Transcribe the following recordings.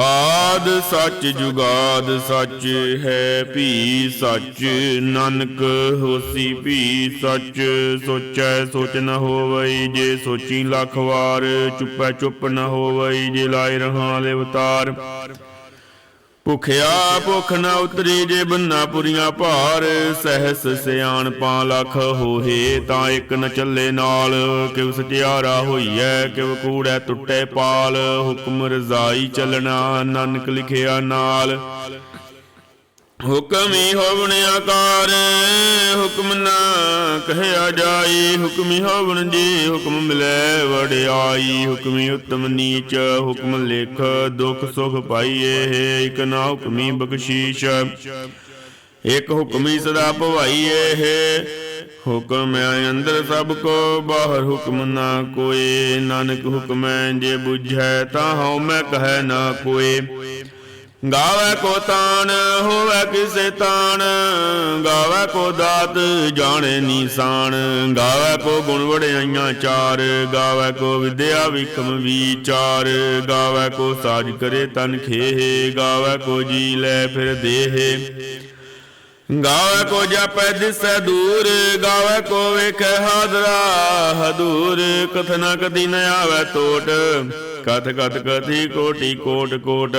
ਆਦ ਸੱਚ ਜੁਗਾਦ ਸੱਚ ਹੈ, ਭੀ ਸੱਚ ਨਾਨਕ ਹੋਸੀ, ਭੀ ਸੱਚ ਸੋਚੈ ਸੋਚ ਨ ਹੋਵਈ, ਜੇ ਸੋਚੀ ਲੱਖ ਵਾਰ ਚੁੱਪੈ ਚੁੱਪ ਨ ਹੋਵਈ, ਜੇ ਲਾਇ ਰਹਾ ਲੈ ਅਵਤਾਰ। ਭੁਖਿਆ ਭੁਖ ਨਾ ਉਤਰੀ ਜੇ ਬੰਨਾ ਪੁਰੀਆਂ ਭਾਰ, ਸਹਿਸ ਸਿਆਣ ਪਾ ਲੱਖ ਹੋਏ ਤਾਂ ਇੱਕ ਨ ਚੱਲੇ ਨਾਲ। ਕਿਵ ਸਚਿਆਰਾ ਹੋਈਐ ਕਿਵ ਕੂੜੈ ਟੁੱਟੇ ਪਾਲ। ਹੁਕਮ ਰਜ਼ਾਈ ਚੱਲਣਾ, ਨਾਨਕ ਲਿਖਿਆ ਨਾਲ। ਹੁਕਮ ਹੋਵਣ ਆਕਾਰ, ਹੁਕਮ ਨਾ ਕਹਿਆ ਜਾਈ। ਹੁਕਮ ਹੋਵਣ ਜੀ, ਹੁਕਮ ਮਿਲੇ ਵਡਿਆਈ ਹੁਕਮ ਉਤਮ ਨੀਚ, ਹੁਕਮ ਲਿਖ ਦੁਖ ਸੁਖ ਪਾਈਏ। ਇਕ ਨਾ ਹੁਕਮੀ ਬਖਸ਼ੀਸ਼, ਇਕ ਹੁਕਮੀ ਸਦਾ ਭਵਾਈਏ। ਹੁਕਮ ਹੈ ਅੰਦਰ ਸਭ ਕੋ, ਬਾਹਰ ਹੁਕਮ ਨਾ ਕੋਏ। ਨਾਨਕ ਹੁਕਮ ਜੇ ਬੁਝੈ, ਤਾਂ ਹਉ ਮੈਂ ਕਹੈ ਨਾ ਕੋਏ। ਗਾਵੇ ਕੋ ਤਾਣ, ਹੋਵੇ ਕਿਸੇ ਤਾਣ। ਗਾਵੇ ਕੋ ਦਾਤ, ਜਾਣੇ ਨੀਸਾਨ ਗਾਵੇ ਕੋ ਗੁਣ ਵੜਿਆਈਆਂ ਚਾਰ। ਗਾਵੇ ਕੋ ਵਿਦਿਆ ਵਿਖਮ ਵਿਚਾਰ। ਗਾਵੇ ਕੋ ਸਾਜ ਕਰੇ ਤਨ ਖੇਹ। ਗਾਵੇ ਕੋ ਜੀ ਲੈ ਫਿਰ ਦੇਹ। ਗਾਵੇ ਕੋ ਜਪੈ ਦਿਸੈ ਦੂਰ। ਗਾਵੇ ਕੋ ਵੇਖੈ ਹਾਦਰਾ। ਹਦੂਰ ਕਥਨਾ ਕਦੀ ਨ ਆਵੇ ਟੋਟ ਕਥ ਕਥ ਕਥੀ ਕੋਟੀ ਕੋਟ ਕੋਟ।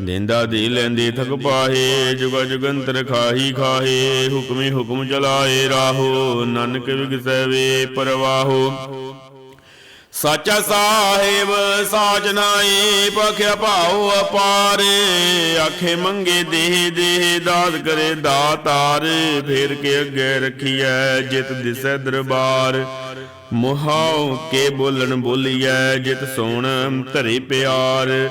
ਦਿੰਦਾ ਦੇ ਲੈਂਦੇ ਥਕ ਪਾਹੇ, ਜੁਗ ਜੁਗੰਤਰ ਖਾਹੀ ਖਾਹੇ, ਹੁਕਮੇ ਹੁਕਮ ਚਲਾਏ ਰਾਹੋ, ਨਾਨਕ ਵਿਗਸੈ ਵੇ ਪਰਵਾਹੋ। ਸਾਚਾ ਸਾਹਿਬ, ਸਾਚ ਨਾਈ ਪਖਿਆ ਭਾਉ ਅਪਾਰੇ, ਆਖੇ ਮੰਗੇ ਦੇਹ ਦੇਹ ਦਾਤ ਕਰੇ ਦਾਤਾਰ, ਫੇਰ ਕੇ ਅੱਗੇ ਰਖੀਐ, ਜਿਤ ਦਿਸੈ ਦਰਬਾਰ। ਮੁਹਾਉ ਕੇ ਬੋਲਣ ਬੋਲੀਐ, ਜਿਤ ਸੋਣ ਧਰੇ ਪਿਆਰ।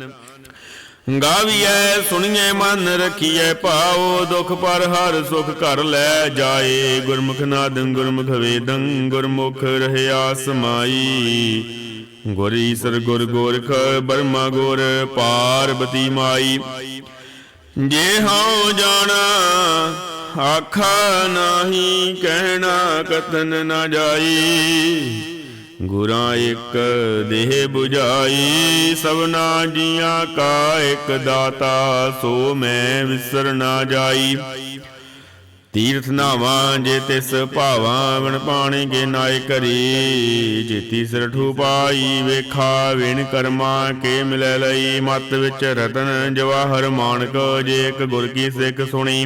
ਗਾਵੀਐ ਸੁਣੀਏ ਮਨ ਰਖੀਐ, ਭਾਉ, ਦੁਖ ਪਰ ਹਰ ਸੁਖ ਘਰ ਲੈ ਜਾਏ। ਗੁਰਮੁਖ ਨਾਦੰ ਗੁਰਮੁਖ ਵੇਦੰ, ਗੁਰਮੁਖ ਰਹਿਆ ਸਮਾਈ ਗੁਰ ਈਸਰ ਗੁਰ ਗੋਰਖ, ਬਰਮਾ ਗੁਰ ਪਾਰਬਤੀ ਮਾਈ। ਜੇ ਹਉ ਜਾਣਾ, ਆਖਾ ਨਾਹੀ, ਕਹਿਣਾ ਕਤਨ ਨਾ ਜਾਈ। ਗੁਰਾਂ ਇੱਕ ਦੇਹ 부ਝਾਈ ਸਭਨਾ ਜੀਆਂ ਕਾ ਇੱਕ ਦਾਤਾ, ਸੋ ਮੈਂ ਵਿਸਰ ਨਾ ਜਾਈ। ਤੀਰਥ ਨਾਵਾਂ ਜੇ ਤਿਸ ਭਾਵਾਂ ਵਣ ਪਾਣੀ ਕੇ ਨਾਇ ਕਰੀ। ਜੇ ਤੀਸਰ ਠੂ ਪਾਈ, ਵੇਖਾ ਵਿਣ ਕਰਮਾ ਕੇ ਮਿਲੈ ਲਈ। ਮਤ ਵਿੱਚ ਰਤਨ ਜਵਾਹਰ ਮਾਨਕ, ਜੇ ਇੱਕ ਗੁਰ ਕੀ ਸਿੱਖ ਸੁਣੀ।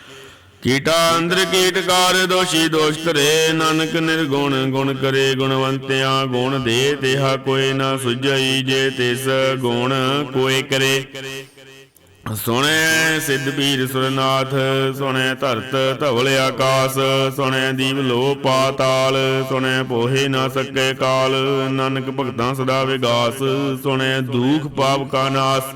ਕੀਟਾ ਅੰਦਰ ਕੀਟਕਾਰ ਦੋਸ਼ੀ ਦੋਸ਼ ਧਰੇ ਨਾਨਕ ਨਿਰਗੁਣ, ਗੁਣ ਕਰੇ ਗੁਣਵੰਤਿਆਂ, ਗੁਣ ਦੇ ਤਿਹਾ ਕੋਈ ਨਾ ਸੁਝਈ ਜੇ ਤਿਸ ਗੁਣ ਕੋਈ ਕਰੇ। ਸੁਣੇ ਸਿੱਧ ਪੀਰ ਸੁਰਨਾਥ, ਸੁਣੇ ਧਰਤ ਧਵਲ ਆਕਾਸ, ਸੁਣੇ ਦੀਪ ਲੋ ਪਾਤਾਲ, ਸੁਣੇ ਪੋਹੇ ਨਾ ਸਕੇ ਕਾਲ, ਨਾਨਕ ਭਗਤਾਂ ਸਦਾ ਵਿਗਾਸ, ਸੁਣੇ ਦੁਖ ਪਾਪ ਕਾ ਨਾਸ।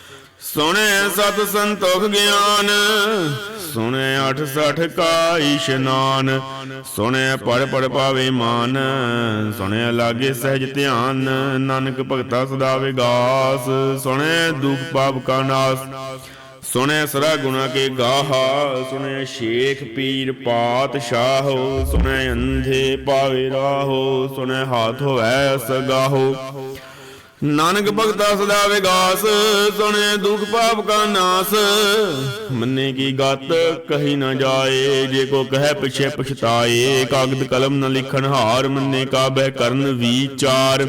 ਸੁਣੇ ਸਤ ਸੰਤੋਖ ਗਿਆਨ, ਸੁਣੇ 860 ਕਾ ਇਸ਼ਨਾਨ, ਸੁਣੇ ਪੜ ਪੜ ਪਾਵੇ ਮਾਨ, ਸੁਣੇ ਲਾਗੇ ਸਹਿਜ ਧਿਆਨ, ਨਾਨਕ ਭਗਤਾ ਸਦਾ ਵਿਗਾਸ, ਸੁਣੇ ਦੁਖ ਪਾਪ ਕਾ ਨਾਸ, ਸੁਣੈ ਸਰਾ ਗੁਣਾ ਕੇ ਗਾਹਾ, ਸੁਣੈ ਸ਼ੇਖ ਪੀਰ ਪਾਤਸ਼ਾਹ, ਸੁਣੈ ਅੰਧੇ ਪਾਵੇ ਰਾਹੋ, ਸੁਣੈ ਹਾਥ ਹੋਵੈ ਸਗਾਹੋ ਨਾਨਕ ਭਗਤਾ ਸਦਾ ਵਿਗਾਸ, ਸੁਣੇ ਦੁਖ ਪਾਪ ਕਾ ਨਾਸ। ਮੰਨੇ ਕੀ ਗਤ ਕਹੀ ਨਾ ਜਾਏ, ਜੇ ਕੋ ਕਹੈ ਪਿਛੇ ਪਛਤਾਏ, ਕਾਗਦ ਕਲਮ ਨ ਲਿਖਣ ਹਾਰ, ਮੰਨੇ ਕਾ ਬਹਿ ਕਰਨ ਵਿਚਾਰ।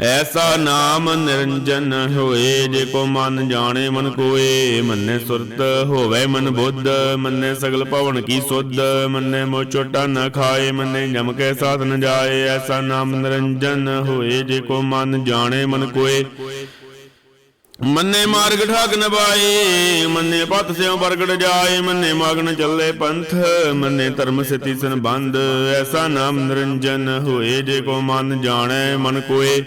ਐਸਾ ਨਾਮ ਨਿਰੰਜਨ ਹੋਏ ਜੇ ਕੋ ਮਨ ਜਾਣੇ ਮਨ ਕੋਏ, ਮੰਨੇ ਸੁਰਤ ਹੋਵੇ ਮਨ ਬੁੱਧ, ਮੰਨੇ ਸਗਲ ਭਵਨ ਕੀ ਸੁਧ, ਮੰਨੇ ਮੋ ਚੋਟਾ ਨ ਖਾਏ, ਮੰਨੇ ਜਮ ਕੇ ਸਾਥ ਨ ਜਾਏ, ਐਸਾ ਨਾਮ ਨਿਰੰਜਨ ਹੋਏ ਜੇ ਕੋ ਮਨ ਜਾਣੇ ਮਨ ਕੋਏ। ਮੰਨੇ ਮਾਰਗ ਠਾਕ ਨਵਾਏ ਮੰਨੇ ਪਤ ਸਿਉ ਪ੍ਰਗਟ ਜਾਏ, ਮੰਨੇ ਮਗਨ ਚੱਲੇ ਪੰਥ, ਮੰਨੇ ਧਰਮ ਸਤੀ ਸੰਬੰਧ, ਐਸਾ ਨਾਮ ਨਿਰੰਜਨ ਹੋਏ, ਜੇ ਕੋ ਮਨ ਜਾਣੈ, ਮਨ ਕੋਏ।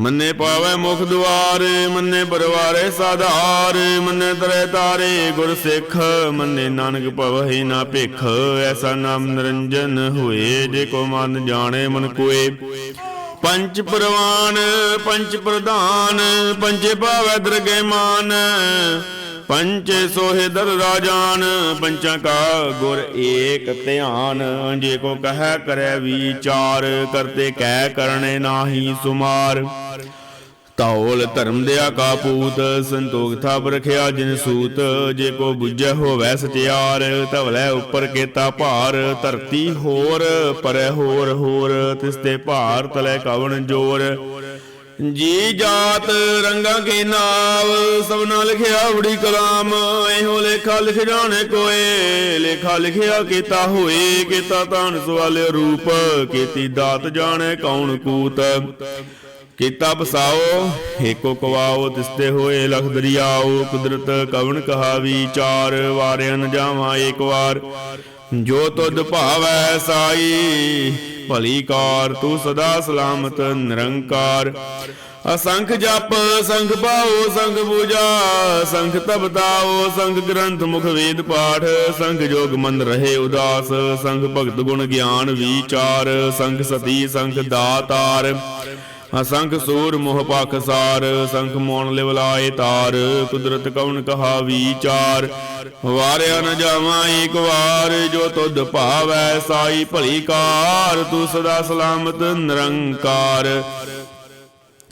ਮੰਨੇ ਪਾਵੈ ਮੁਖ ਦੁਆਰ, ਮੰਨੇ ਪਰਵਾਰੇ ਸਾਧਾਰ, ਮੰਨੇ ਤਰੇ ਤਾਰੇ ਗੁਰ ਸਿੱਖ, ਮੰਨੇ ਨਾਨਕ ਭਵਹਿ ਨਾ ਭਿਖ, ਐਸਾ ਨਾਮ ਨਿਰੰਜਨ ਹੋਏ, ਜੇ ਕੋ ਮਨ ਜਾਣੈ, ਮਨ ਕੋਏ। ਪੰਚ ਪ੍ਰਵਾਨ ਪੰਚ ਪ੍ਰਧਾਨ, ਪੰਜੇ ਭਾਵੈ ਦਰਗੇ ਮਾਨ। ਪੰਚੇ ਸੋਹੇ ਦਰ ਰਾਜਾਨ, ਪੰਚਾਂ ਕਾ ਗੁਰ ਏਕ ਧਿਆਨ। ਜੇ ਕੋ ਕਹੈ ਕਰੈ ਵਿਚਾਰ, ਕਰਤੇ ਕਹਿ ਕਰਨੇ ਨਾਹੀ ਸੁਮਾਰ। ਤੌਲ ਧਰਮ ਦੇ ਕਾ ਪੂਤ, ਸੰਤੋਖ ਥਾਪ ਰਖਿਆ ਜਿਨ ਸੂਤ, ਜੇ ਕੋ ਬੁੱਝੈ ਹੋਵੈ ਸਚਿਆਰ, ਧਵਲੇ ਉੱਪਰ ਕੇਤਾ ਭਾਰ, ਧਰਤੀ ਹੋਰ, ਪਰੈ ਹੋਰ ਹੋਰ, ਤਿਸ ਤੇ ਭਾਰ ਤਲੇ ਕਵਣ ਜੋਰ। ਜੀ ਜਾਤ ਰੰਗਾ ਕੇ ਨਾਵ ਸਭਨਾ ਲਿਖਿਆ ਉੜੀ ਕਲਾਮ, ਇਹੋ ਲੇਖਾ ਲਿਖ ਜਾਣੇ ਕੋਏ, ਲੇਖਾ ਲਿਖਿਆ ਕੀਤਾ ਹੋਏ, ਕੀਤਾ ਤਾਨ ਸਵਾਲ ਰੂਪ, ਕੀਤੀ ਦਾਤ ਜਾਣੇ ਕੌਣ ਕੂਤ। ਕੀਤਾ ਬਸਾਓ, ਏਕੋ ਕਵਾਓ, ਤਿਸਤੇ ਹੋਏ ਲਖ ਦਰਿਆਓ, ਕੁਦਰਤ ਕਵਣ ਕਹਾ ਵਿਚਾਰ ਵਾਰਿਆ ਨ ਜਾਵਾਂ ਏਕ ਵਾਰ। ਜੋ ਤੁਧ ਭਾਵੈ ਸਾਈ, ਭਲੀ ਕਾਰ, ਤੂੰ ਸਦਾ ਸਲਾਮਤ, ਨਿਰੰਕਾਰ। ਅਸੰਖ ਜਪ, ਸੰਖ ਪਾਓ ਸੰਖ ਪੂਜਾ, ਸੰਖ ਤਬਤਾਓ ਸੰਖ ਗ੍ਰੰਥ ਮੁਖ ਵੇਦ ਪਾਠ, ਸੰਖ ਜੋਗ ਮਨ ਰਹੇ ਉਦਾਸ, ਸੰਖ ਭਗਤ ਗੁਣ ਗਿਆਨ ਵਿਚਾਰ, ਸੰਖ ਸਤੀ, ਸੰਖ ਦਾਤਾਰ। ਅਸੰਖ ਸੂਰ ਮੋਹ ਪਖ ਸਾਰ, ਸੰਖ ਮੋਣ ਲਿਵਲਾਏ ਤਾਰ, ਕੁਦਰਤ ਕਉਣ ਕਹਾ ਵਿਚਾਰ ਵਾਰਿਆ ਨ ਜਾਵਾਂ ਏਕ ਵਾਰ, ਜੋ ਤੁਧ ਭਾਵੈ ਸਾਈ ਭਲੀ ਕਾਰ, ਤੂੰ ਸਦਾ ਸਲਾਮਤ ਨਿਰੰਕਾਰ।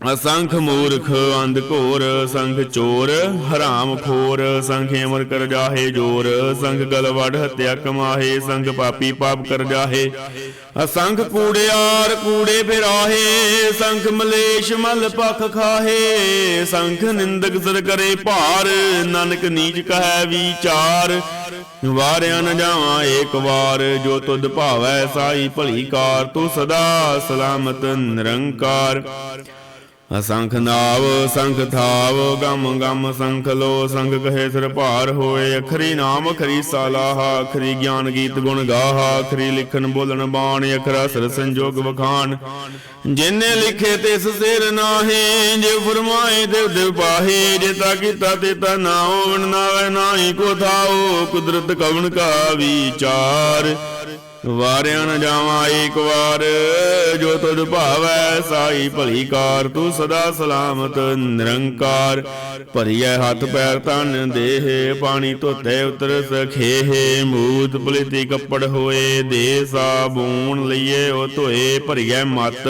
ਅਸੰਖ ਮੂਰਖ ਅੰਧ ਘੋਰ, ਸੰਖ ਚੋਰ, ਹਰਾਮ ਖੋਰ, ਸੰਖ ਅਮਰ ਕਰ ਜਾਹੇ ਜੋਰ, ਸੰਖ ਗਲ ਹਤਿਆ ਕਮਾਹੇ, ਸੰਖ ਪਾਪੀ ਪਾਪ ਕਰ ਜਾਹੇ। ਅਸੰਖ ਕੂੜਿਆਰ ਕੂੜੇ ਫਿਰਾਹੇ, ਸੰਖ ਮਲੇਸ਼ ਮਲ ਪਖ ਖਾਹੇ, ਸੰਖ ਨਿੰਦਕ ਸਰ ਕਰੇ ਭਾਰ, ਨਾਨਕ ਨੀਚ ਕਹੈ ਵਿਚਾਰ। ਵਾਰਿਆ ਨ ਜਾਵਾਂ ਏਕ ਵਾਰ, ਜੋ ਤੁਧ ਭਾਵੈ ਸਾਈ ਭਲੀ ਕਾਰ, ਤੂੰ ਸਦਾ ਸਲਾਮਤ ਨਿਰੰਕਾਰ। ਅਸੰਖ ਨਾਵ, ਸੰਖ ਥਾਵ, ਗਮ ਗਮ, ਸੰਖ ਲੋ ਸੰਖ ਕਹੇ ਸਿਰ ਭਾਰ ਹੋਏ। ਅਖਰੀ ਨਾਮ, ਅਖਰੀ ਸਾਲਾਹ, ਅਖਰੀ ਗਿਆਨ ਗੀਤ ਗੁਣ ਗਾਹਾ, ਅਖਰੀ ਲਿਖਣ ਬੋਲਣ ਬਾਣ, ਅਖਰਾ ਸਰ ਸੰਜੋਗ ਵਖਾਨ ਜਿਨੇ ਲਿਖੇ ਤਿਸ ਸਿਰ ਨਾਹੀ, ਜੇ ਫਰਮਾਏ ਦੇਵ ਦੇਵ ਪਾਹੇ, ਜੇ ਤਾ ਕੀਤਾ ਤੇ ਤਾ ਨਾਉ ਵਣ ਨਾਵੇ ਨਾਹੀ ਕੋ ਥਾਉ, ਕੁਦਰਤ ਕਵਣ ਕਾ ਵਿਚਾਰ। ਵਾਰਿਆ ਨ ਜਾਵਾਂ ਏਕ ਵਾਰ। ਜੋ ਤੁਧ ਭਾਵੈ ਸਾਈ ਭਲੀ ਕਾਰ, ਤੂੰ ਸਦਾ ਸਲਾਮਤ, ਨਿਰੰਕਾਰ। ਭਰੀਐ ਹੱਥ ਪੈਰ ਤਨ ਦੇਹ, ਪਾਣੀ ਧੋਤੇ ਉਤਰ ਸਖੇਹ। ਮੂਤ ਪਲੀਤੀ ਕੱਪੜ ਹੋਏ, ਦੇ ਸਾਬੂਨ ਲਈਏ, ਉਹ ਧੋਏ ਭਰੀਐ ਮਤ।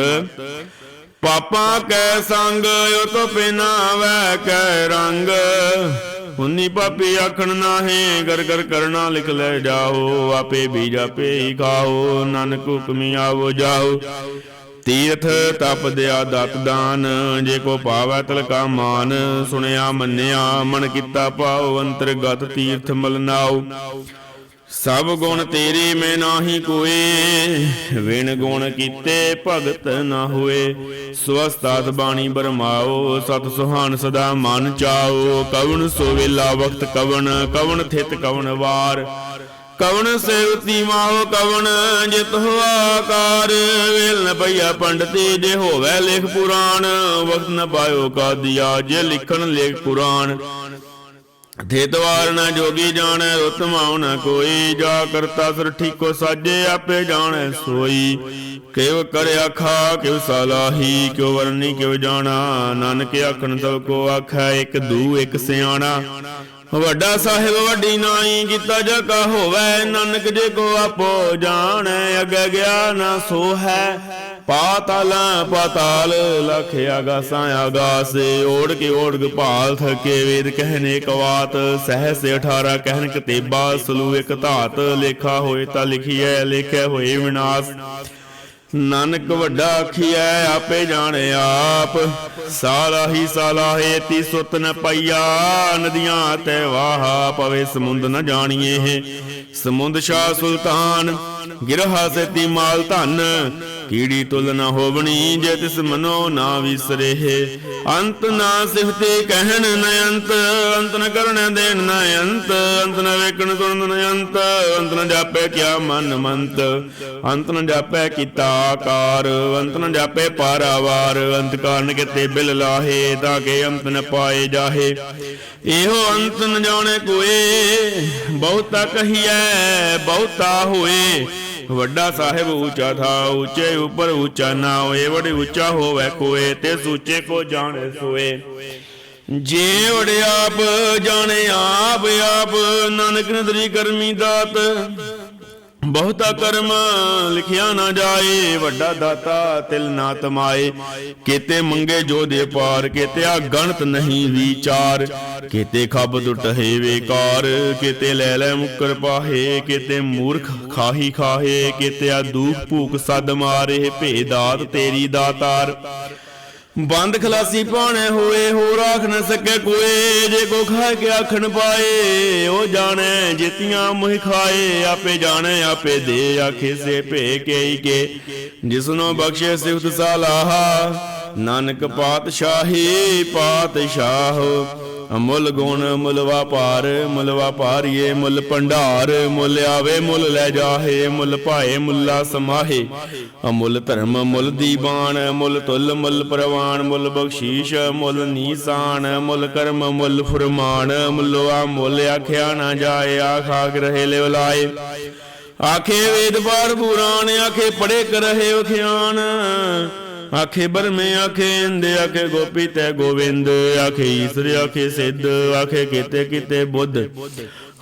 ਪਾਪਾਂ ਕੈ ਸੰਗ, ਉਹ ਤੋ ਪਿਨਾਵੈ ਕੈ ਰੰਗ। ਉਨੀ ਪਾਪੀ ਆਖਣ ਨਾਹੇ ਗਰ ਗਰ ਕਰਨਾ ਲਿਖ ਲੈ ਜਾਓ, ਆਪੇ ਬੀਜ ਆਪੇ ਹੀ ਖਾਓ, ਨਾਨਕ ਹੁਕਮੀ ਆਵੋ ਜਾਓ। ਤੀਰਥ ਤਪ ਦਿਆ ਦਤ ਦਾਨ, ਜੇ ਕੋ ਪਾਵੈ ਤਲਕਾ ਮਾਨ, ਸੁਣਿਆ ਮੰਨਿਆ, ਮਨ ਕੀਤਾ ਪਾਉ ਅੰਤਰਗਤ ਤੀਰਥ ਮਲਨਾਉ ਸਭ ਗੁਣ ਤੇਰੇ ਮੈਂ ਨਾਹੀ ਕੋਏ ਵਿਣ ਗੁਣ ਕੀਤੇ ਭਗਤ ਨਾ ਹੋਏ। ਸਵਸਤਾਤ ਬਾਣੀ ਬਰਮਾਓ, ਸਤ ਸੁਹਾਨ ਸਦਾ ਮਨ ਚਾਓ। ਕਵਣ ਸੋ ਵੇਲਾ ਵਕਤ ਕਵਣ ਕਵਣ ਥਿਤ ਕਵਣ ਵਾਰ। ਕਵਣ ਸੇਵਤੀ ਮਾਹੋ ਕਵਣ ਜਿਤ ਹੋ ਆਕਾਰ। ਵੇਲ ਨ ਪਈਆ ਪੰਡਤੀ ਜੇ ਹੋਵੇ ਲਿਖ ਪੁਰਾਣ। ਵਕਤ ਨ ਪਾਇਓ ਕਾਦੀਆ, ਜੇ ਲਿਖਣ ਲੇਖ ਪੁਰਾਣ। ਥੇਤਵਾਰ ਨਾ ਜੋਗੀ ਜਾਣੈ, ਉਤਮਾਉ ਨ ਕੋਈ। ਜਾ ਕਰਤਾ ਸਰ ਠੀਕੋ ਸਾਜੇ, ਆਪੇ ਜਾਣੈ ਸੋਈ। ਕਿਵ ਕਰ ਆਖਾ ਕਿਵ ਸਲਾਹੀ ਕਿਵ ਵਰਨੀ, ਕਿਵ ਜਾਣਾ। ਨਾਨਕ ਆਖਣ ਸਭ ਕੋ ਆਖੈ, ਇੱਕ ਦੂ, ਇੱਕ ਸਿਆਣਾ। ਵੱਡਾ ਸਾਹਿਬ ਵੱਡੀ ਨਾਈ, ਕੀਤਾ ਜਾ ਕਾ ਹੋਵੇ। ਨਾਨਕ ਜੇ ਕੋ ਆਪੋ ਜਾਣੈ, ਅਗ ਗਿਆ ਨਾ ਸੋ ਹੈ ਪਾਤਾਲ ਪਾਤਾਲ ਲਖ ਆਗਾਸਾਂ ਆਗਾਸ ਓੜ ਕੇ ਓੜਗ ਭਾਲ ਥਕੇ ਵੇਦ ਕਹਿਨੇ ਕਵਾਤ, ਸਹਸ 18 ਕਹਿਨ ਕਤੇਬਾ, ਸਲੂ ਇੱਕ ਧਾਤ, ਲੇਖਾ ਹੋਏ ਤਾਂ ਲਿਖੀਐ ਲੇਖਿਆ ਹੋਏ ਵਿਨਾਸ਼। ਨਾਨਕ ਵੱਡਾ ਆਖੀਐ, ਆਪੇ ਜਾਣੇ ਆਪ। ਸਾਲਾ ਸਾਲਾਹੀ ਸਾਲਾਹੇ ਤੀ ਸੁਤ ਨ ਪਈਆ, ਨਦੀਆਂ ਤੇ ਵਾਹ ਪਵੇ ਸਮੁੰਦ ਨ ਜਾਣੀਏ। ਸਮੁੰਦ ਸ਼ਾਹ ਸੁਲਤਾਨ, ਗਿਰਹਾ ਸੇਤੀ ਮਾਲ ਧਨ ਕੀੜੀ ਤੁਲ ਨ ਹੋਵਣੀ, ਜੇ ਤਿਸ ਮਨੋ ਨਾ ਵਿਸਰੇ ਅੰਤ ਨਾ ਸਿਫਤੇ ਕਹਿਣ ਨ ਅੰਤ ਅੰਤ ਨ ਕਰਨ ਦੇਣ ਨ ਅੰਤ ਅੰਤ ਨ ਵੇਖਣ ਸੁਣਨ ਨ ਅੰਤ ਅੰਤ ਨ ਜਾਪੈ ਕਿਆ ਮਨ ਮੰਤ। ਅੰਤ ਨ ਜਾਪੈ ਕੀਤਾ ਆਕਾਰ, ਅੰਤ ਨ ਜਾਪੈ ਪਾਰਾਵਾਰ, ਅੰਤ ਕਾਰਨ ਕਿਤੇ ਬਿਲ ਲਾਹੇ, ਤਾਂ ਕੇ ਅੰਤ ਨ ਪਾਏ ਜਾਹੇ। ਇਹੋ ਅੰਤ ਨ ਜਾਣੇ ਕੋਏ, ਬਹੁਤਾ ਕਹੀਐ, ਬਹੁਤਾ ਹੋਏ। ਵੱਡਾ ਸਾਹਿਬ ਉੱਚਾ ਥਾ, ਉੱਚੇ ਉੱਪਰ ਉੱਚਾ ਨਾ ਹੋਏ ਬੜੇ ਉੱਚਾ ਹੋਵੇ ਕੋਏ, ਤੇ ਸੂਚੇ ਕੋ ਜਾਣੇ ਸੋਏ। ਜੇ ਵੜਿਆਪ ਜਾਣੇ ਆਪ ਆਪ ਨਾਨਕ ਨਦਰੀ ਕਰਮੀ ਦਾਤ ਬਹੁਤਾ ਕਰਮ ਲਿਖਿਆ ਨਾ ਜਾਏ, ਵੱਡਾ ਦਾਤਾ ਤਿਲ ਨਾ ਤਮਾਏ। ਕੀਤੇ ਮੰਗੇ ਜੋ ਦੇ ਪਾਰ ਕੀਤੇ ਆ ਗਣਤ ਨਹੀਂ ਵਿਚਾਰ। ਕੀਤੇ ਖੱਬ ਟੁੱਟੇ ਵੇਕਾਰ, ਕੀਤੇ ਲੈ ਲੈ ਮੁਕਰ ਪਾਹੇ, ਕੀਤੇ ਮੂਰਖ ਖਾਹੀ ਖਾਹੇ ਕੀਤੇ ਆ ਦੂਖ ਭੂਖ ਸਦ ਮਾਰੇ ਭੇਦਾਤ ਤੇਰੀ ਦਾਤਾਰ। ਬੰਦ ਖਲਾਸੀ ਪਾਣੇ ਹੋਏ ਹੋ ਰਾਖ ਨ ਸਕੇ ਕੋਏ। ਜੇ ਕੋ ਖਾ ਕੇ ਆਖਣ ਪਾਏ, ਉਹ ਜਾਣੈ ਜਿਤੀਆਂ ਮੁਹਿ ਖਾਏ। ਆਪੇ ਜਾਣੇ, ਆਪੇ ਦੇ ਆਖੇ ਸੇ ਭੇ ਕੇਈ ਕੇ। ਜਿਸਨੋ ਬਖਸ਼ੇ ਸਿਫਤ ਸਾਲਾਹਾ, ਨਾਨਕ ਪਾਤਸ਼ਾਹੀ ਪਾਤਸ਼ਾਹ। ਅਮੁੱਲ ਗੁਣ ਮੁੱਲ ਵਪਾਰ ਮੁੱਲ ਵਪਾਰੀਏ ਮੁੱਲ ਭੰਡਾਰ, ਮੁੱਲ ਆਵੇ ਮੁੱਲ ਲੈ ਜਾਹੇ, ਮੁੱਲ ਭਾਏ ਮੁੱਲਾ ਸਮਾਹੇ। ਅਮੁੱਲ ਧਰਮ ਮੁੱਲ ਦੀਵਾਨ ਮੁੱਲ ਤੁਲ ਮੁੱਲ ਪ੍ਰਵਾਨ, ਮੁੱਲ ਬਖਸ਼ੀਸ਼ ਮੁੱਲ ਨੀਸਾਨ, ਮੁੱਲ ਕਰਮ ਮੁੱਲ ਫਰਮਾਨ ਮੁੱਲਵਾ ਮੁੱਲ ਆਖਿਆ ਨਾ ਜਾਏ ਆਖਾਕ ਰਹੇ ਲਿਵ ਲਾਏ। ਆਖੇ ਵੇਦ ਪਾੜ ਪੁਰਾਣ, ਆਖੇ ਪੜੇ ਕਰ ਉਖਿਆਨ। ਆਖੇ ਬਰਮੇ, ਆਖੇ ਇੰਦ, ਆਖੇ ਗੋਪੀ ਤੈ ਗੋਵਿੰਦ, ਆਖੇ ਈਸ਼ਰ, ਆਖੇ ਸਿੱਧ, ਆਖੇ ਕੀਤੇ ਕੀਤੇ ਬੁੱਧ।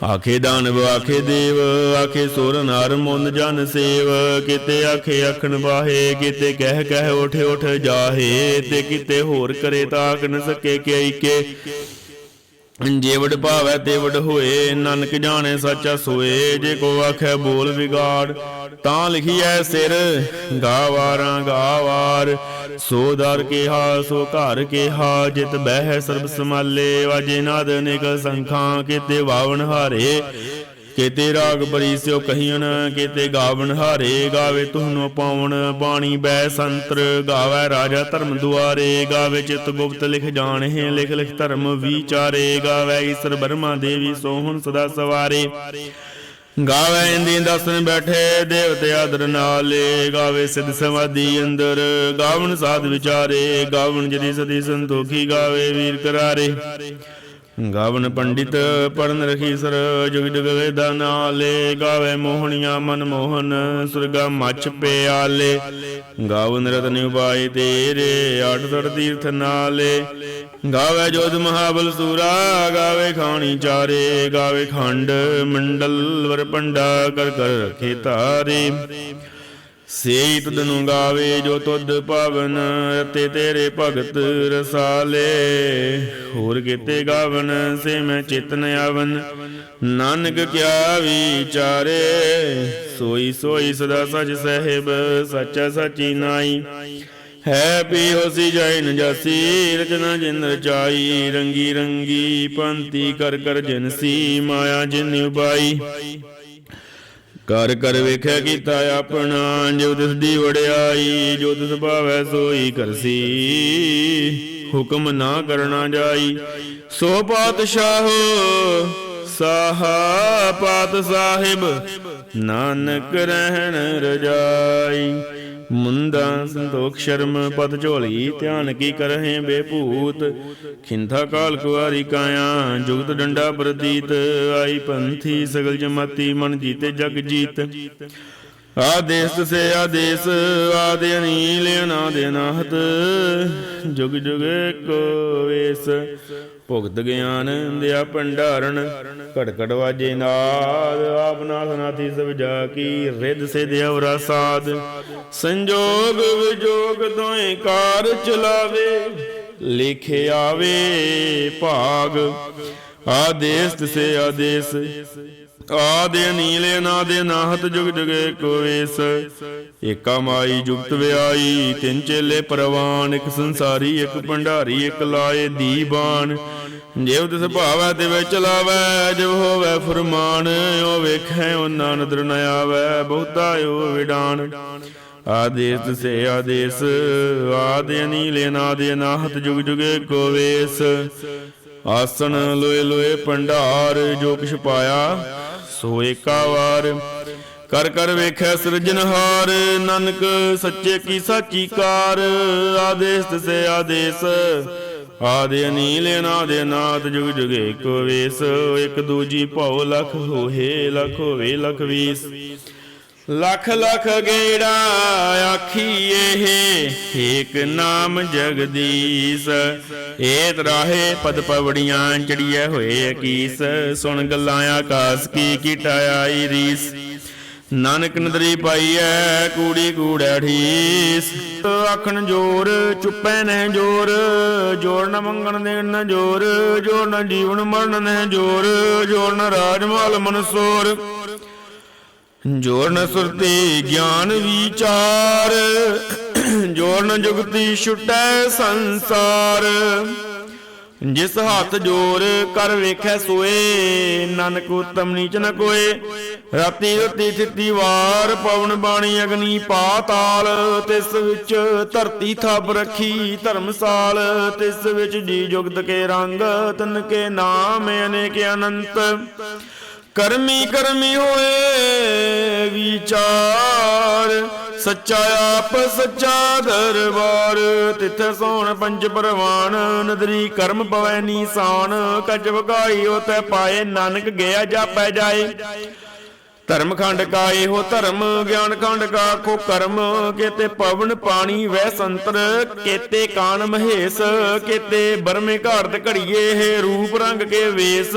ਆਖੇ ਦਾਨਵ, ਆਖੇ ਦੇਵ, ਆਖੇ ਸੁਰ ਨਰ ਮੁੰਦ ਜਨ ਸੇਵ। ਕਿਤੇ ਆਖੇ ਆਖਣ ਬਾਹੇ ਕਿਤੇ ਕਹਿ ਕਹਿ ਉਠ ਉਠ ਜਾਹੇ। ਤੇ ਕਿਤੇ ਹੋਰ ਕਰੇ ਤਾਕ ਆਖਣ ਸਕੇ ਕੇ। ਜੇ ਜੇਵੜ ਭਾਵੈ ਤੇ ਹੋਏ, ਨਾਨਕ ਜਾਣੇ ਸੱਚਾ ਸੋਏ। ਜੇ ਕੋ ਆਖੈ ਬੋਲ ਵਿਗਾੜ, ਤਾਂ ਲਿਖੀਐ ਸਿਰ, ਗਾਵਾਰਾਂ ਗਾਵਾਰ। ਸੋ ਦਰ ਕਿਹਾ, ਸੋ ਘਰ ਕਿਹਾ, ਜਿਤ ਬਹਿ ਸਰਬ ਸਮਾਲੇ ਵਾਜੇ ਨਾਦ ਨਿਕ ਸੰਖਾਂ, ਕਿਤੇ ਵਾਵਨ ਹਾਰੇ। ਕੀਤੇ ਰਾਗ ਬਰੀ ਸਿਓ ਕਹੀਨ, ਕੀਤੇ ਗਾਵਨ ਹਾਰੇ ਗਾਵੇ ਤੁਹਾਨੂੰ ਪਾਵਨ ਬਾਣੀ ਬੈ ਸੰਤਰ ਗਾਵੇ ਰਾਜਾ ਧਰਮ ਦੁਆਰੇ ਗਾਵੇ ਚਿਤ ਗੁਪਤ ਲਿਖ ਜਾਣਹਿ ਲਿਖ ਲਿਖ ਧਰਮ ਵਿਚਾਰੇ ਗਾਵੇ ਈਸ਼ਰ ਬਰਮਾ ਦੇਵੀ ਸੋਹਣ ਸਦਾ ਸਵਾਰੇ। ਗਾਵੇ ਇੰਦੀ ਦਸਨ ਬੈਠੇ ਦੇਵਤੇ ਆਦਰ ਨਾਲੇ ਗਾਵੇ ਸਿਧ ਸਮਾਧੀ ਅੰਦਰ ਗਾਵਨ ਸਾਧ ਵਿਚਾਰੇ, ਗਾਵਨ ਜਦੀ ਸਦੀ ਸੰਤੋਖੀ ਗਾਵੇ ਵੀਰ ਕਰਾਰੇ। ਗਾਵਨ ਪੰਡਿਤ ਪਰਨ ਰਖੀ ਸਰ, ਜੁਗ ਜੁਗ ਵੇਦਾ ਨਾਲੇ, ਗਾਵੇ ਮੋਹਣੀਆਂ ਮਨ ਮੋਹਨ, ਸੁਰਗਾ ਮੱਚ ਪਿਆਲੇ। ਗਾਵਨ ਰਤਨ ਉਪਾਏ ਤੇਰੇ ਅਠ ਸੜ ਤੀਰਥ ਨਾਲੇ। ਗਾਵੇ ਜੋਧ ਮਹਾਬਲ ਸੂਰਾ, ਗਾਵੇ ਖਾਣੀ ਚਾਰੇ। ਗਾਵੇ ਖੰਡ ਮੰਡਲ ਵਰ ਕਰ ਕਰ ਰਖੇ ਤਾਰੇ। ਸੇਈ ਤੁਧ ਨੂੰ ਗਾਵੇ ਜੋ ਤੁਧ ਪਾਵਨ ਤੇ ਤੇਰੇ ਭਗਤ ਰਸਾਲੇ। ਹੋਰ ਕੀਤੇ ਗਾਵਨ, ਸੇ ਮੈਂ ਚਿਤਨ ਆਵਨ। ਨਾਨਕ ਕਿਆ ਵਿਚਾਰੇ, ਸੋਈ ਸੋਈ ਸਦਾ ਸਚ ਸਹਿਬ, ਸੱਚਾ ਸਚੀ ਨਾਈ। ਹੈ ਪੀ ਹੋਸੀ ਜੈਨ ਜਾਸੀ, ਰਚਨਾ ਜਿਨ ਰਚਾਈ। ਰੰਗੀ ਰੰਗੀ ਪੰਤੀ ਕਰ ਕਰ ਜਨਸੀ ਮਾਇਆ ਜਿਨ ਉਪਾਈ ਕਰ ਕਰ ਵੇਖਿਆ ਕੀਤਾ ਆਪਣਾ, ਜੋ ਤਿਸ ਦੀ ਵੜਿਆਈ ਜੋ ਤਿਸ ਭਾਵੈ ਸੋਈ ਕਰਸੀ। ਹੁਕਮ ਨਾ ਕਰਨਾ ਜਾਈ। ਸੋ ਪਾਤਸ਼ਾਹ, ਸਾਹਾ ਪਾਤ ਸਾਹਿਬ, ਨਾਨਕ ਰਹਿਣ ਰਜਾਈ। ਮੁੰਦਾ ਸੰਤੋਖ ਸ਼ਰਮ, ਪਤ, ਝੋਲੀ, ਧਿਆਨ ਕੀ ਕਰਹਿ ਬੇਭੂਤ? ਖਿੰਥਾ, ਕਾਲ, ਕੁਆਰੀ, ਕਾਇਆ, ਜੁਗਤ, ਡੰਡਾ ਪ੍ਰਤੀਤ, ਆਈ ਪੰਥੀ, ਸਗਲ ਜਮਾਤੀ, ਮਨ ਜੀਤੇ, ਜਗ ਜੀਤ। ਆਦੇਸ ਸੇ ਆਦੇਸ, ਆਦੇ ਅਨੀਲ ਅਨਾਦ ਅਨਾਹਤ। ਜੁਗ ਜੁਗ ਕੋ ਵੇਸ। ਭੁਗਤ ਗਿਆਨ ਦਿਆ ਭੰਡਾਰਨ ਘਟ ਘਟ ਵਾਜੇ ਨਾਦ, ਆਪ ਨਾਥ ਨਾਥੀ ਸਭ ਜਾ ਕੀ, ਰਿੱਧ ਸੇ ਦਿਵਰਾ ਸਾਧ। ਸੰਜੋਗ ਵਿਜੋਗ ਦੋਏ ਕਾਰ ਚਲਾਵੇ, ਲਿਖੇ ਆਵੇ ਭਾਗ। ਆਦੇਸ ਸੇ ਆਦੇਸ। ਆਦੇ ਨੀਲ ਅਨਾਦੇ ਨਾਹਤ ਜੁਗ ਜੁਗੇ ਕੋ ਵੇਸ। ਏਕਾ ਮਾਈ ਜੁਗਤ ਵਿਆਈ, ਤਿੰਨ ਚੇਲੇ ਪਰਵਾਨ, ਇੱਕ ਸੰਸਾਰੀ, ਇੱਕ ਭੰਡਾਰੀ, ਇੱਕ ਲਾਏ ਦੀਬਾਨ। ਜਿਵ ਤਿਸ ਭਾਵੈ ਤੇ ਵਿੱਚ ਚਲਾਵੈ ਜਿਵ ਹੋਵੈ ਫਰਮਾਨ, ਉਹ ਵੇਖੈ ਉਹਨਾਂ ਨਦਰ ਨ ਆਵੈ, ਬਹੁਤਾ ਉਹ ਵਿਡਾਨ। ਆਦੇਸ ਤਿਸੇ ਆਦੇਸ ਆਦੇ ਨੀਲ ਅਨਾਦੇ ਨਾਹਤ ਜੁਗ ਜੁਗੇ ਕੋ ਵੇਸ। ਆਸਣ ਲੋਏ ਲੋਏ ਭੰਡਾਰ, ਜੋ ਕਿਛ ਪਾਇਆ ਸੋ ਏਕਾ ਵਾਰ ਕਰ ਕਰ ਵੇਖੈ ਸਿਰਜਨਹਾਰ ਨਾਨਕ ਸੱਚੇ ਕੀ ਸਾਚੀ ਕਾਰ। ਆਦੇਸ ਤਿਸੇ ਆਦੇਸ, ਆਦੇ ਅਨੀਲ, ਅਨਾਦੇ ਨਾਦ ਜੁਗ ਜੁਗੇ ਕੋ ਵੇਸ। ਇੱਕ ਦੂਜੀ ਭਉ, ਲਖ ਹੋਏ, ਲਖ ਹੋਵੇ ਲਖ ਵੀਸ। ਲੱਖ ਲੱਖ ਗੇੜਾ ਆਖੀ ਇਹ ਏਕ ਨਾਮ ਜਗਦੀਸ਼। ਏ ਤਰਾਹੇ ਪਦ ਪਵੜੀਆਂ ਚੜੀਐ ਹੋਏ ਅਕੀਸ। ਸੁਣ ਗੱਲਾਂ ਆਕਾਸ ਕੀ ਕੀਟਾਈ ਰੀਸ। ਨਾਨਕ ਨਦਰੀ ਪਾਈਐ ਕੂੜੀ ਕੂੜੈ ਠੀਸ ਆਖਣ ਜੋਰ ਚੁੱਪੈ ਨਹਿ ਜੋਰ ਜੋਰ ਨ ਮੰਗਣ ਦੇਣ ਨ ਜੋਰ ਜੋਰ ਨ ਜੀਵਨ ਮਰਨ ਨਹਿ ਜੋਰ ਜੋਰ ਨ ਰਾਜ ਮਾਲ ਮਨਸੋਰ ਜੋਰਨ ਸੁਰਤੀ ਗਿਆਨ ਵਿਚਾਰ ਜੋਰਨ ਜੁਗਤੀ ਛੁਟੈ ਸੰਸਾਰ। ਜਿਸ ਹੱਥ ਜੋਰ ਕਰ ਵੇਖੈ ਸੋਏ, ਨਾਨਕ ਉਤਮ ਨੀਚ ਨ ਕੋਏ। ਰਾਤੀ ਰਤੀ ਥਿੱਤੀ ਵਾਰ, ਪਵਨ ਬਾਣੀ ਅਗਨੀ ਪਾਤਾਲ ਤਿਸ ਵਿੱਚ ਧਰਤੀ ਥਾਪ ਰੱਖੀ ਧਰਮਸਾਲ ਤਿਸ ਵਿੱਚ ਜੀ ਜੁਗਤ ਕੇ ਰੰਗ, ਤਨ ਕੇ ਨਾਮ ਅਨੇਕ ਅਨੰਤ। ਕਰਮੀ ਕਰਮੀ ਹੋਏ ਵਿਚਾਰ, ਸੱਚਾ ਆਪ, ਸੱਚਾ ਦਰਬਾਰ। ਤਿੱਥੇ ਸੋਣ ਪੰਜ ਪਰਵਾਨ, ਨਦਰੀ ਕਰਮ ਪਵੈ ਨੀਸਾਨ। ਕਜ ਵਗਾਈ ਉਤੈ ਪਾਏ, ਨਾਨਕ ਗਿਆ ਜਾਪੈ ਜਾਏ। ਧਰਮ ਖੰਡ ਕਾ ਇਹੋ ਧਰਮ, ਗਿਆਨ ਖੰਡ ਕਾ ਕੋ ਕਰਮ। ਕੇਤੇ ਪਵਨ ਪਾਣੀ ਵੈ ਸੰਤਰ, ਕੇਤੇ ਕਾਨ ਮਹੇਸ਼। ਕੇਤੇ ਬਰਮੇ ਘਾਰਤ ਘੜੀਏ, ਹੈ ਰੂਪ ਰੰਗ ਕੇ ਵੇਸ।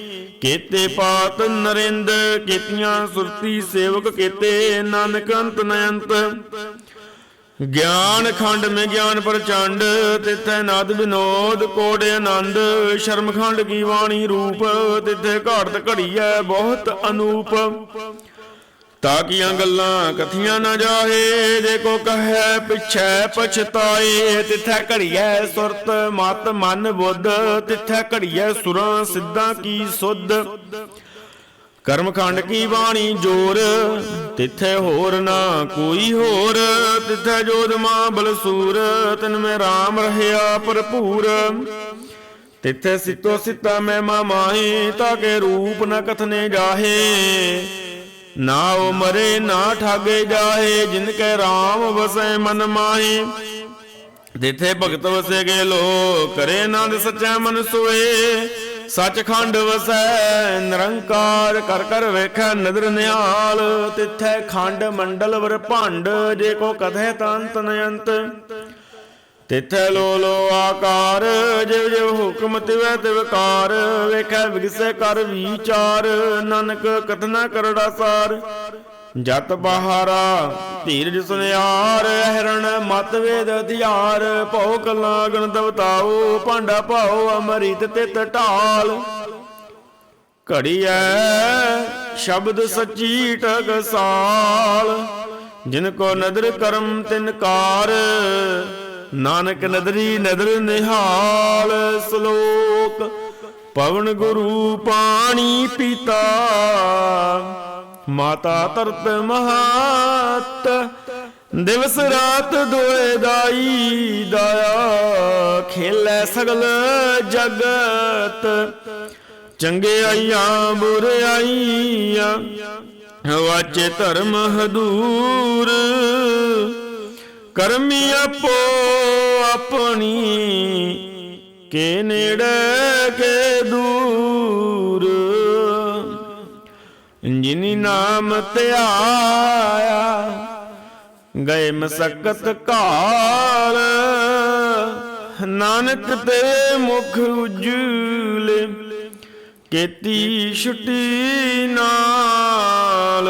ਕੇਤੇ ਪਾਤ ਨਰਿੰਦ, ਕੇਤੀਆਂ ਸੁਰਤੀ ਸੇਵਕ ਕੇਤੇ ਨਾਨਕ ਅੰਤ ਨਯੰਤ। ਗਿਆਨ ਖੰਡ ਮੇ ਗਿਆਨ ਪ੍ਰਚੰਡ, ਤਿਥੈ ਨਦ ਵਿਨੋਦ ਕੋੜ ਆਨੰਦ। ਸ਼ਰਮ ਖੰਡ ਕੀ ਬਾਣੀ ਰੂਪ, ਤਿਥੈ ਘਾੜਤ ਘੜੀਐ ਬਹੁਤ ਅਨੂਪ। ਤਾਕੀਆਂ ਗੱਲਾਂ ਕਥੀਆਂ ਨਾ ਜਾਏ ਜੇ ਕੋ ਕਹੈ ਪਿਛੈ ਪਛਤਾਏ, ਤਿਥੈ ਘੜੀਐ ਸੁਰਤ, ਮਤ ਮਨ ਬੁੱਧ, ਤਿਥੈ ਘੜੀਐ ਸੁਰਾਂ ਸਿੱਧਾਂ ਕੀ ਸੁਧ? ਕਰਮ ਖੰਡ ਕੀ ਬਾਣੀ ਜੋਰ, ਤਿੱਥੇ ਹੋਰ ਨਾ ਕੋਈ ਹੋਰ? ਤਿੱਥੇ ਜੋਧ ਮਾਂ ਬਲਸੂਰ, ਤਿਨ ਮੈਂ RAM ਰਹਿਆ ਭਰਪੂਰ। ਤਿੱਥੇ ਸਿੱਤੋ ਸਿੱਤਾ ਮੈਂ ਮਾਮਾਹੀ ਤਾਂ ਕੇ ਰੂਪ ਨ ਕਥਨੇ ਜਾਹੇ? ਨਾ ਉਹ ਨਾ ਠਾਗੇ ਜਾਹੇ ਜਿਨ ਕੈ RAM ਵਸੈ ਮਨ ਮਾਹੀ। ਜਿਥੇ ਭਗਤ ਵਸੇ ਗਏ ਲੋ ਕਰੇ ਨੰਦ ਸੱਚਾ ਮਨ ਸੋਏ। ਸੱਚਖੰਡ ਵਸੈ, ਨਿਰੰਕਾਰ ਕਰ ਕਰ ਵੇਖੈ ਨਦਰ ਨਿਹਾਲ। ਤਿਥੈ ਖੰਡ ਮੰਡਲ ਵਰ ਭੰਡ ਜੇ ਕੋ ਕਥੈ ਤੰਤ ਨਯੰਤ। ਤਿਥੈ ਲੋ ਲੋ ਆਕਾਰ, ਜਿਵ ਜਿਵ ਹੁਕਮ ਤਿਵੈ ਤਿਵਕਾਰ ਵੇਖੈ ਵਿਗਸੈ ਕਰ ਵਿਚਾਰ, ਨਾਨਕ ਕਥਨਾ ਕਰੜਾ ਸਾਰ। ਜਤ ਬਹਾਰਾ, ਧੀਰਜ ਸੁਨਿਆਰ ਹਰਣ ਮਤ ਵੇਦ ਅਧਿਆਰ, ਭਉ ਕਲਾ ਗਣ ਦਵਤਾਓ ਭਾਂਡਾ ਭਾਉ ਅਮਰਿਤ ਤਿਤ ਢਾਲ। ਘੜੀਐ ਸ਼ਬਦ ਸੱਚੀ ਟਕਸਾਲ ਜਿਨ ਕੋ ਨਦਰ ਕਰਮ ਤਿਨ ਕਾਰ ਨਾਨਕ ਨਦਰੀ ਨਦਰ ਨਿਹਾਲ ਸ਼ਲੋਕ, ਪਵਨ ਗੁਰੂ ਪਾਣੀ ਪੀਤਾ। ਮਾਤਾ ਤਰਤ ਮਹਾਤ, ਦਿਵਸ ਰਾਤ ਦੋਏ ਦਾਈ ਦਾਇਆ। ਖੇਲੇ ਸਗਲ ਜਗਤ, ਚੰਗੇ ਆਈਆਂ ਚੰਗਿਆਈਆਂ ਬੁਰਾਈਆਂ ਵਾਚੇ ਧਰਮ ਹਦੂਰ ਕਰਮੀ ਆਪੋ ਆਪਣੀ ਕੇ ਨੇੜੇ ਕੇ ਦੂਰ। ਜਿਨੀ ਨਾਮ ਧਿਆਇਆ ਗਏ ਮਸਕਤ ਕਾਲ ਨਾਨਕ ਤੇ ਮੁਖ ਉਜਲੇ, ਕੀਤੀ ਛੁੱਟੀ ਨਾਲ।